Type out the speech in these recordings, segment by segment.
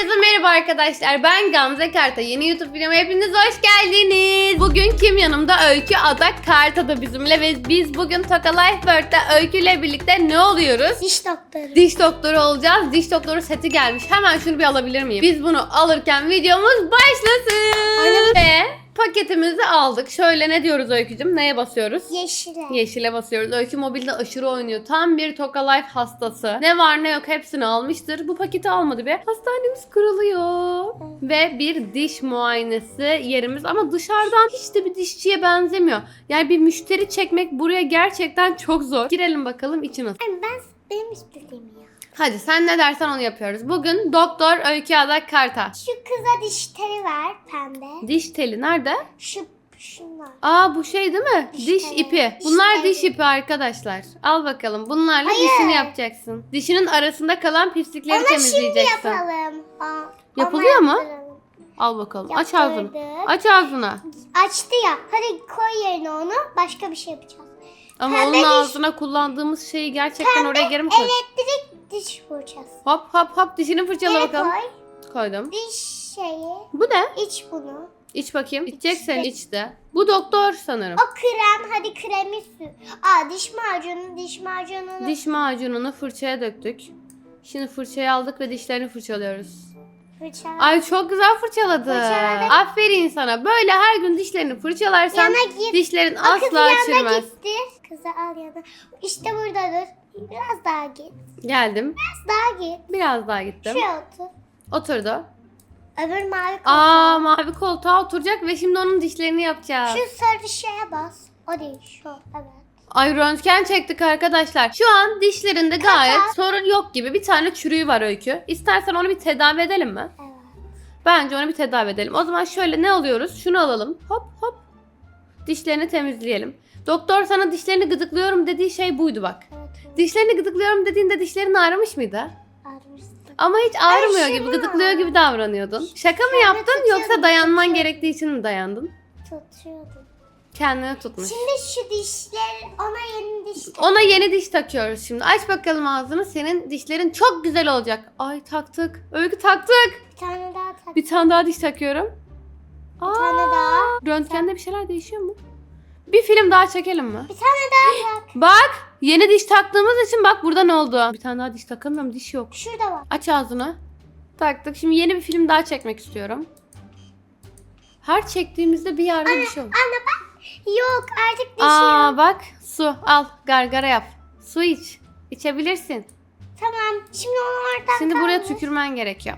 Herkese merhaba arkadaşlar. Ben Gamze Karta. Yeni YouTube videoma hepiniz hoş geldiniz. Bugün kim yanımda? Öykü Adak Karta da bizimle ve biz bugün Toka Life World'da Öykü ile birlikte ne oluyoruz? Diş doktoru. Diş doktoru olacağız. Diş doktoru seti gelmiş. Hemen şunu bir alabilir miyim? Biz bunu alırken videomuz başlasın. Aynen. Ve paketimizi aldık. Şöyle ne diyoruz Öykücüm? Neye basıyoruz? Yeşile. Yeşile basıyoruz. Öykü mobilde aşırı oynuyor. Tam bir Toka Life hastası. Ne var ne yok hepsini almıştır. Bu paketi almadı be. Hastanemiz kuruluyor. Ve bir diş muayenesi yerimiz. Ama dışarıdan hiç de bir dişçiye benzemiyor. Yani bir müşteri çekmek buraya gerçekten çok zor. Girelim bakalım içi nasıl. Ben benim istediğim. Hadi sen ne dersen onu yapıyoruz. Bugün Doktor Öykü Adak Karta. Şu kıza diş teli ver pembe. Diş teli nerede? Şu şunlar. Aa bu şey değil mi? Diş Diş, teli. ipi. Diş Bunlar teli. diş ipi arkadaşlar. Al bakalım. Bunlarla Hayır. dişini yapacaksın. Dişinin arasında kalan pislikleri şimdi temizleyeceksin. yapalım. Aa, Yapılıyor mu? yaptıralım. Al bakalım. Aç ağzını. Yaptırdık. Aç ağzını. Açtı ya. Hadi koy yerine onu. Başka bir şey yapacağız. Ama Pembe onun diş. ağzına kullandığımız şeyi gerçekten oraya geri mi koy? Elektrik diş fırçası. Hop hop hop dişini fırçala Geri bakalım. koy. Koydum. Diş şeyi. Bu ne? İç bunu. İç bakayım. İçeceksen iç de. Bu doktor sanırım. O krem. Hadi kremi sür. Aa diş macunu. Diş macununu. Diş macununu fırçaya döktük. Şimdi fırçayı aldık ve dişlerini fırçalıyoruz. Fırçala. Ay çok güzel fırçaladı. Fırçaladık. Aferin sana. Böyle her gün dişlerini fırçalarsan Yana git. dişlerin O asla yanına çürümez. gitti. Kızı al yana. İşte buradadır. Biraz daha git. Geldim. Biraz daha git. Biraz daha gittim. Şuraya otur. Oturdu. Öbür mavi koltuğa. Aa mavi koltuğa oturacak ve şimdi onun dişlerini yapacağız. Şu sarı şeye bas. O değil şu. Evet. Ay röntgen çektik arkadaşlar. Şu an dişlerinde gayet Kaka. sorun yok gibi. Bir tane çürüğü var Öykü. İstersen onu bir tedavi edelim mi? Evet. Bence onu bir tedavi edelim. O zaman şöyle ne alıyoruz? Şunu alalım. Hop hop. Dişlerini temizleyelim. Doktor sana dişlerini gıdıklıyorum dediği şey buydu bak. Evet. Dişlerini gıdıklıyorum dediğinde dişlerin ağrımış mıydı? Ağrımıştı. Ama hiç ağrımıyor Ay, gibi, şuna. gıdıklıyor gibi davranıyordun. Şaka mı Şöyle yaptın tutuyordum, yoksa dayanman tutuyordum. gerektiği için mi dayandın? Tutuyordum. Kendini tutmuş. Şimdi şu dişler ona yeni diş. Ona yeni diş takıyoruz şimdi. Aç bakalım ağzını. Senin dişlerin çok güzel olacak. Ay taktık. Öykü taktık. Bir tane daha tak. Bir tane daha diş takıyorum. Bir tane daha. Röntgende bir şeyler değişiyor mu? Bir film daha çekelim mi? Bir tane daha tak. Bak yeni diş taktığımız için bak burada ne oldu? Bir tane daha diş takamıyorum diş yok. Şurada var. Aç ağzını. Taktık. Şimdi yeni bir film daha çekmek istiyorum. Her çektiğimizde bir yerde bir şey olur. Anne bak. Yok artık dişim. Aa bak su al gargara yap. Su iç. İçebilirsin. Tamam. Şimdi onu oradan Şimdi buraya tükürmen gerekiyor.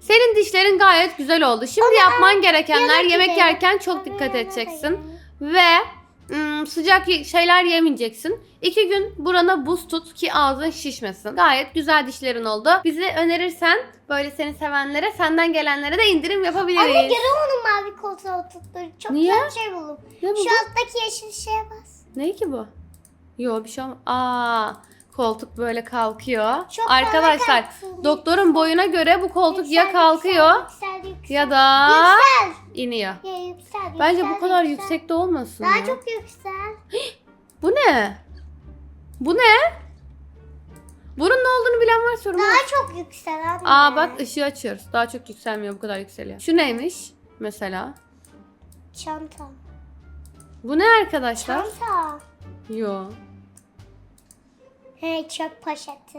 Senin dişlerin gayet güzel oldu. Şimdi yapman gerekenler Yana yemek gidelim. yerken çok dikkat yana edeceksin. Ve ım, sıcak ye- şeyler yemeyeceksin. İki gün burana buz tut ki ağzın şişmesin. Gayet güzel dişlerin oldu. Bizi önerirsen böyle seni sevenlere senden gelenlere de indirim yapabiliriz. Anne geri onu mavi koltuğa oturttur. Çok Niye? güzel şey buldum. Ne? Şu alttaki yeşil şeye bas. Ne ki bu? Yo bir şey olmaz. Aa koltuk böyle kalkıyor. Çok Arkadaşlar kalksın. doktorun boyuna göre bu koltuk ya Yüksel, kalkıyor Yüksel, yüksel, ya da Yüksel. iniyor. Ya yüksel, Bence yüksel, bu kadar yüksel. yüksekte olmasın Daha ya. çok yüksel. Bu ne? Bu ne? Bunun ne olduğunu bilen var sorun var. Daha çok yüksel anne. Aa bak ışığı açıyoruz. Daha çok yükselmiyor bu kadar yükseliyor. Şu neymiş mesela? Çanta. Bu ne arkadaşlar? Çanta. Yo. He çöp poşeti.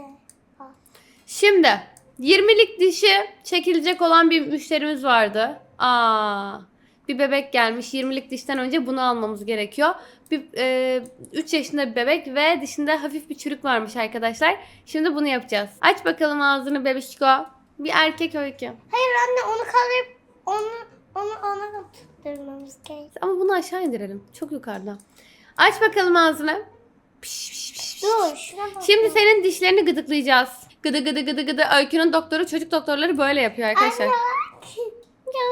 Şimdi 20'lik dişi çekilecek olan bir müşterimiz vardı. Aa, bir bebek gelmiş 20'lik dişten önce bunu almamız gerekiyor. Bir, 3 yaşında bir bebek ve dişinde hafif bir çürük varmış arkadaşlar. Şimdi bunu yapacağız. Aç bakalım ağzını bebişko. Bir erkek öykü. Hayır anne onu kaldırıp onu onu ona tutturmamız gerek. Ama bunu aşağı indirelim. Çok yukarıda. Aç bakalım ağzını. Piş, piş, piş, piş. Dur şuna bak. Şimdi senin dişlerini gıdıklayacağız. Gıdı gıdı gıdı gıdı. Öykünün doktoru çocuk doktorları böyle yapıyor arkadaşlar. Anne Ya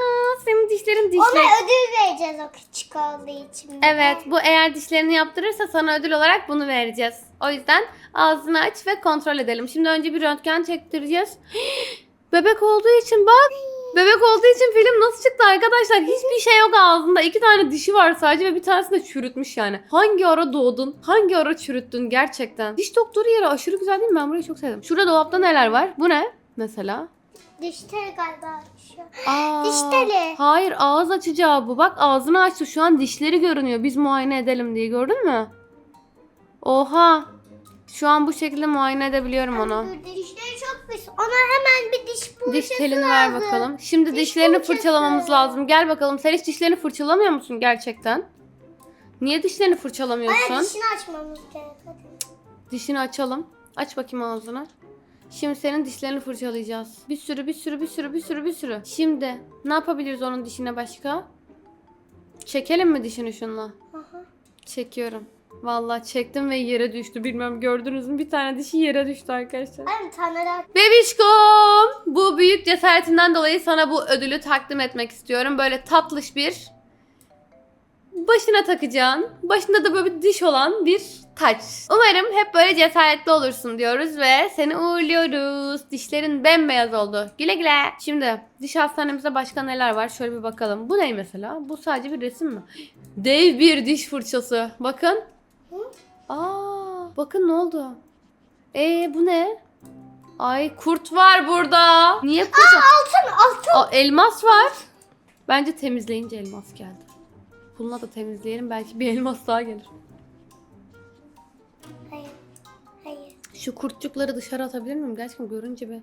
senin dişlerin ona dişler. ödül vereceğiz o küçük olduğu için. Evet bu eğer dişlerini yaptırırsa sana ödül olarak bunu vereceğiz. O yüzden ağzını aç ve kontrol edelim. Şimdi önce bir röntgen çektireceğiz. Bebek olduğu için bak. Bebek olduğu için film nasıl çıktı arkadaşlar? Hiçbir şey yok ağzında. İki tane dişi var sadece ve bir tanesini de çürütmüş yani. Hangi ara doğdun? Hangi ara çürüttün gerçekten? Diş doktoru yeri aşırı güzel değil mi? Ben burayı çok sevdim. Şurada dolapta neler var? Bu ne? Mesela. Diş teli galiba şu. Aa, Diş teli. Hayır ağız açacağı bu. Bak ağzını açtı şu an dişleri görünüyor. Biz muayene edelim diye gördün mü? Oha. Şu an bu şekilde muayene edebiliyorum onu. Dişleri çok pis. Ona hemen bir diş fırçası Diş telini ver lazım. bakalım. Şimdi Diş dişlerini fırçası. fırçalamamız lazım. Gel bakalım. Sen hiç dişlerini fırçalamıyor musun gerçekten? Niye dişlerini fırçalamıyorsun? Hayır dişini açmamız gerek. Hadi. Dişini açalım. Aç bakayım ağzını. Şimdi senin dişlerini fırçalayacağız. Bir sürü bir sürü bir sürü bir sürü bir sürü. Şimdi ne yapabiliriz onun dişine başka? Çekelim mi dişini şunla? Aha. Çekiyorum. Vallahi çektim ve yere düştü. Bilmem gördünüz mü? Bir tane dişi yere düştü arkadaşlar. Tane daha. Bebişkom! Bu büyük cesaretinden dolayı sana bu ödülü takdim etmek istiyorum. Böyle tatlış bir başına takacağın, başında da böyle bir diş olan bir taç. Umarım hep böyle cesaretli olursun diyoruz ve seni uğurluyoruz. Dişlerin bembeyaz oldu. Güle güle. Şimdi diş hastanemizde başka neler var? Şöyle bir bakalım. Bu ne mesela? Bu sadece bir resim mi? Dev bir diş fırçası. Bakın. Aa, bakın ne oldu? Ee bu ne? Ay kurt var burada. Niye kurt? var? Altın altın. Aa, elmas var. Bence temizleyince elmas geldi. Bununla da temizleyelim belki bir elmas daha gelir. Hayır. Hayır. Şu kurtçukları dışarı atabilir miyim? Gerçekten görünce bir.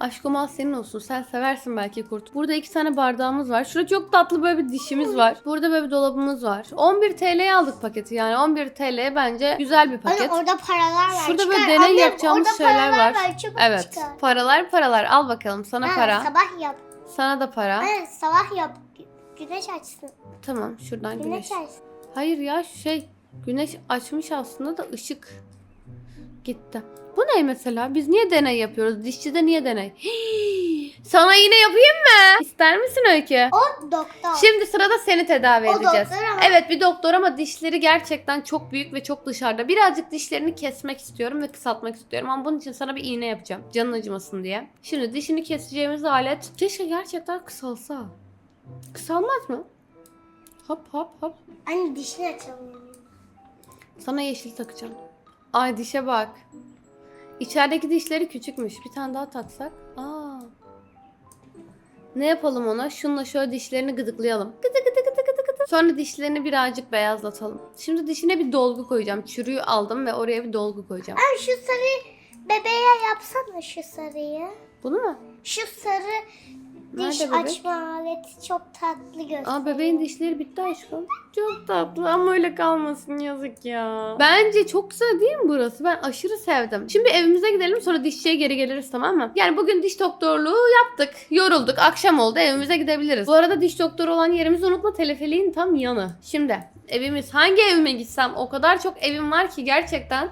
Aşkım al senin olsun. Sen seversin belki kurt. Burada iki tane bardağımız var. Şurada çok tatlı böyle bir dişimiz var. Burada böyle bir dolabımız var. 11 TL'ye aldık paketi. Yani 11 TL bence güzel bir paket. Anne orada paralar var. Şurada böyle Çıkar. deney Annem, yapacağımız orada şeyler paralar var. Çabuk Evet. çıkar. Paralar paralar. Al bakalım. Sana Ha, para. Sabah yap. Sana da para. Anne sabah yap. Gü- Güneş açsın. Tamam şuradan güneş. Güneş açsın. Hayır ya şey güneş açmış aslında da ışık gitti. Bu ne mesela? Biz niye deney yapıyoruz? Dişçide niye deney? Hii, sana yine yapayım mı? İster misin Öykü? O doktor. Şimdi sırada seni tedavi O edeceğiz. doktor ama- Evet bir doktor ama dişleri gerçekten çok büyük ve çok dışarıda. Birazcık dişlerini kesmek istiyorum ve kısaltmak istiyorum. Ama bunun için sana bir iğne yapacağım. Canın acımasın diye. Şimdi dişini keseceğimiz alet keşke gerçekten kısalsa. Kısalmaz mı? Hop hop hop. Anne dişini açalım. Sana yeşil takacağım. Ay dişe bak. İçerideki dişleri küçükmüş. Bir tane daha taksak. Aa. Ne yapalım ona? Şunla şöyle dişlerini gıdıklayalım. Gıdı gıdı gıdı gıdı gıdı. Sonra dişlerini birazcık beyazlatalım. Şimdi dişine bir dolgu koyacağım. Çürüğü aldım ve oraya bir dolgu koyacağım. Anne şu sarı bebeğe yapsana şu sarıyı. Bunu mu? Şu sarı diş Nerede bebek? açma aleti çok tatlı gösteriyor. Aa bebeğin dişleri bitti aşkım. Çok tatlı ama öyle kalmasın yazık ya. Bence çok güzel değil mi burası? Ben aşırı sevdim. Şimdi evimize gidelim sonra dişçiye geri geliriz tamam mı? Yani bugün diş doktorluğu yaptık. Yorulduk. Akşam oldu evimize gidebiliriz. Bu arada diş doktoru olan yerimizi unutma teleferiğin tam yanı. Şimdi evimiz hangi evime gitsem o kadar çok evim var ki gerçekten.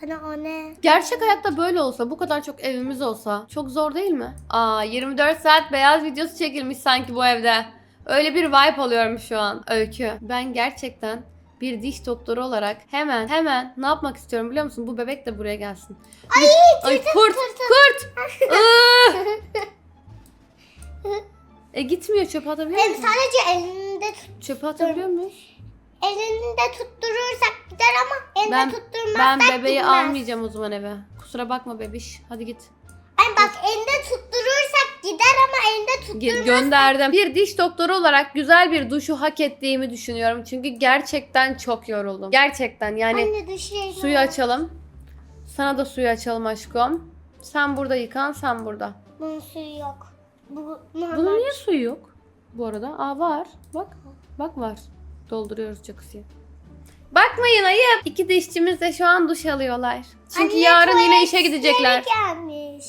Hani o ne? Gerçek hayatta böyle olsa, bu kadar çok evimiz olsa çok zor değil mi? Aa 24 saat beyaz videosu çekilmiş sanki bu evde. Öyle bir vibe alıyorum şu an. Öykü. Ben gerçekten bir diş doktoru olarak hemen hemen ne yapmak istiyorum biliyor musun? Bu bebek de buraya gelsin. Ay, Ay kurt kurt. Iı. e gitmiyor çöpe atabiliyor Hem musun? sadece elinde tut, Çöpe atabiliyor muyuz? Elinde tutturursak gider ama elinde Ben- tutturmazsak Ben bebeği gitmez. almayacağım o zaman eve. Kusura bakma bebiş. Hadi git. Ay bak elinde tutturursak gider ama elinde Ge- tutturmaz. gönderdim. Bir diş doktoru olarak güzel bir duşu hak ettiğimi düşünüyorum. Çünkü gerçekten çok yoruldum. Gerçekten yani Anne düşeyim. suyu açalım. Sana da suyu açalım aşkım. Sen burada yıkan, sen burada. Bunun suyu yok. Bu normal. Bunun niye suyu yok? Bu arada. Aa var. Bak. Bak var. Dolduruyoruz jacuzziye. Bakmayın ayıp. İki dişçimiz de şu an duş alıyorlar. Çünkü Anne, yarın yine işe gidecekler. gelmiş.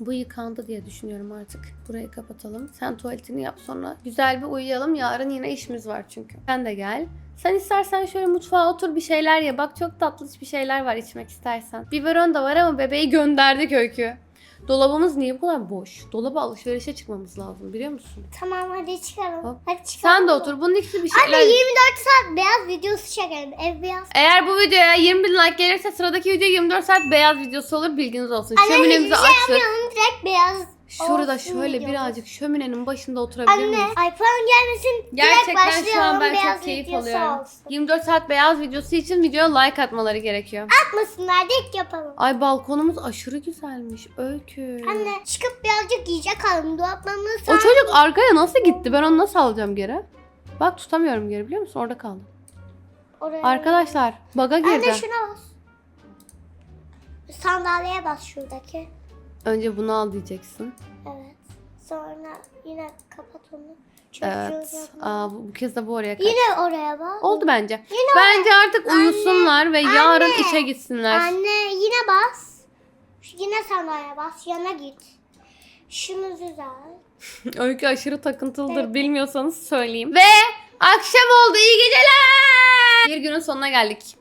Bu yıkandı diye düşünüyorum artık. Burayı kapatalım. Sen tuvaletini yap sonra. Güzel bir uyuyalım. Yarın yine işimiz var çünkü. Sen de gel. Sen istersen şöyle mutfağa otur bir şeyler ye. Bak çok tatlı bir şeyler var içmek istersen. Biberon da var ama bebeği gönderdik öykü. Dolabımız niye bu kadar boş? Dolaba alışverişe çıkmamız lazım biliyor musun? Tamam hadi çıkalım. Hop. Hadi çıkalım. Sen de otur. Bunun ikisi bir Anne şeyler... 24 saat beyaz videosu çekelim. Ev beyaz. Eğer bu videoya 20 bin like gelirse sıradaki video 24 saat beyaz videosu olur bilginiz olsun. Anne hiçbir Şöminemizi şey açtık. yapmayalım. Direkt beyaz Şurada Olsun şöyle diyoruz. birazcık şöminenin başında oturabilir Anne miyiz? iPhone gelmesin. Gerçekten direkt şu an başlayalım, ben beyaz çok keyif videosu alıyorum. olsun. 24 saat beyaz videosu için videoya like atmaları gerekiyor. Atmasınlar direkt yapalım. Ay balkonumuz aşırı güzelmiş. Öykü. Anne çıkıp birazcık yiyecek alalım. Dolaplarımızı O çocuk arkaya nasıl gitti? Ben onu nasıl alacağım geri? Bak tutamıyorum geri biliyor musun? Orada kaldı. oraya. Arkadaşlar baga girdi. Anne şuna bas. Sandalyeye bas şuradaki. Önce bunu al diyeceksin. Evet. Sonra yine kapat onu. Çocuğu Evet. yapma. Aa, bu, bu kez de bu oraya kaç. Yine oraya bas. Oldu bence. Yine Bence artık uyusunlar ve yarın anne, işe gitsinler. Anne yine bas. Yine sandalyeye bas. Yana git. Şunu düzelt. Öykü aşırı takıntılıdır. Evet. Bilmiyorsanız söyleyeyim. Ve akşam oldu. İyi geceler. Bir günün sonuna geldik.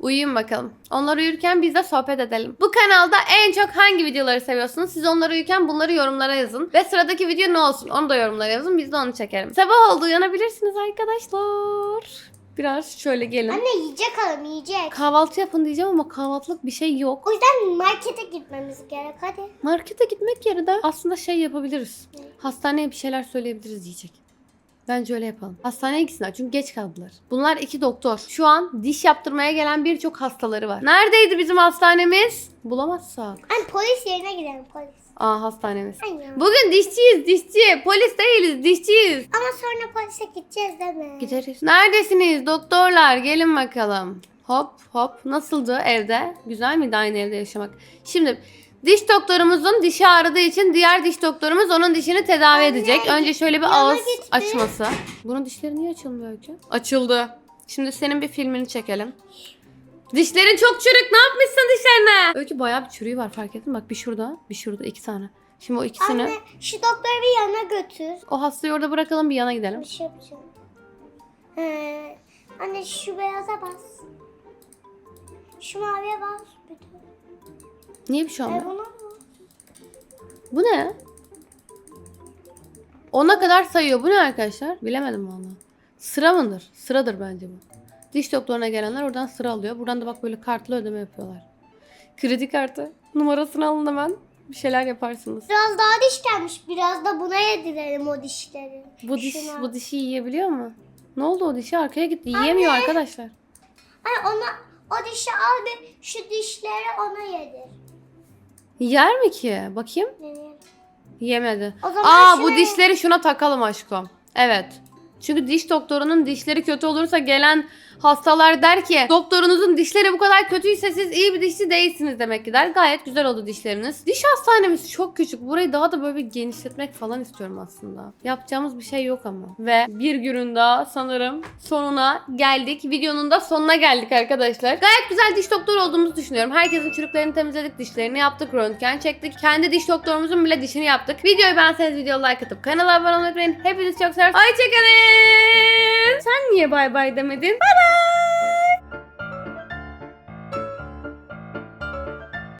Uyuyun bakalım. Onlar uyurken biz de sohbet edelim. Bu kanalda en çok hangi videoları seviyorsunuz? Siz onlar uyurken bunları yorumlara yazın. Ve sıradaki video ne olsun? Onu da yorumlara yazın. Biz de onu çekelim. Sabah oldu uyanabilirsiniz arkadaşlar. Biraz şöyle gelin. Anne yiyecek alalım yiyecek. Kahvaltı yapın diyeceğim ama kahvaltılık bir şey yok. O yüzden markete gitmemiz gerek hadi. Markete gitmek yerine aslında şey yapabiliriz. Ne? Hastaneye bir şeyler söyleyebiliriz diyecek. Bence öyle yapalım. Hastaneye gitsinler çünkü geç kaldılar. Bunlar iki doktor. Şu an diş yaptırmaya gelen birçok hastaları var. Neredeydi bizim hastanemiz? Bulamazsak. Anne polis yerine gidelim polis. Aa hastanemiz. Anne. Bugün dişçiyiz dişçi. Polis değiliz dişçiyiz. Ama sonra polise gideceğiz değil mi? Gideriz. Neredesiniz doktorlar? Gelin bakalım. Hop hop. Nasıldı evde? Güzel miydi aynı evde yaşamak? Şimdi diş doktorumuzun dişi ağrıdığı için diğer diş doktorumuz onun dişini tedavi Anne, edecek. Önce şöyle bir yana ağız gitti. açması. Bunun dişleri niye açılmıyor öykü? Açıldı. Şimdi senin bir filmini çekelim. Dişlerin çok çürük. Ne yapmışsın dişlerine? Öykü bayağı bir çürüğü var fark ettin? Bak bir şurada, bir şurada iki tane. Şimdi o ikisini Anne şu doktoru bir yana götür. o hastayı orada bırakalım bir yana gidelim. Bir şey yapacağım. Ee, anne şu beyaza bas. Şu maviye bas. Niye bir şey olmuyor? Bu ne? Ona kadar sayıyor. Bu ne arkadaşlar? Bilemedim valla. Sıra mıdır? Sıradır bence bu. Diş doktoruna gelenler oradan sıra alıyor. Buradan da bak böyle kartlı ödeme yapıyorlar. Kredi kartı. Numarasını alın hemen. Bir şeyler yaparsınız. Biraz daha diş gelmiş. Biraz da buna yedirelim o dişleri. Bu diş Şuna. bu dişi yiyebiliyor mu? Ne oldu o dişi? Arkaya gitti. Yiyemiyor arkadaşlar. Anne ona o dişi al bir şu dişleri ona yedir. Yer mi ki? Bakayım. Yemedi. O zaman Aa bu şuna- dişleri şuna takalım aşkım. Evet. Çünkü diş doktorunun dişleri kötü olursa gelen hastalar der ki doktorunuzun dişleri bu kadar kötüyse siz iyi bir dişçi değilsiniz demek ki der. Gayet güzel oldu dişleriniz. Diş hastanemiz çok küçük. Burayı daha da böyle bir genişletmek falan istiyorum aslında. Yapacağımız bir şey yok ama. Ve bir günün daha sanırım sonuna geldik. Videonun da sonuna geldik arkadaşlar. Gayet güzel diş doktoru olduğumuzu düşünüyorum. Herkesin çürüklerini temizledik, dişlerini yaptık, röntgen çektik. Kendi diş doktorumuzun bile dişini yaptık. Videoyu beğenseniz video like atıp kanala abone olmayı unutmayın. Hepinizi çok seviyorum. Hoşçakalın. Sen niye bay bay demedin? Bay bay.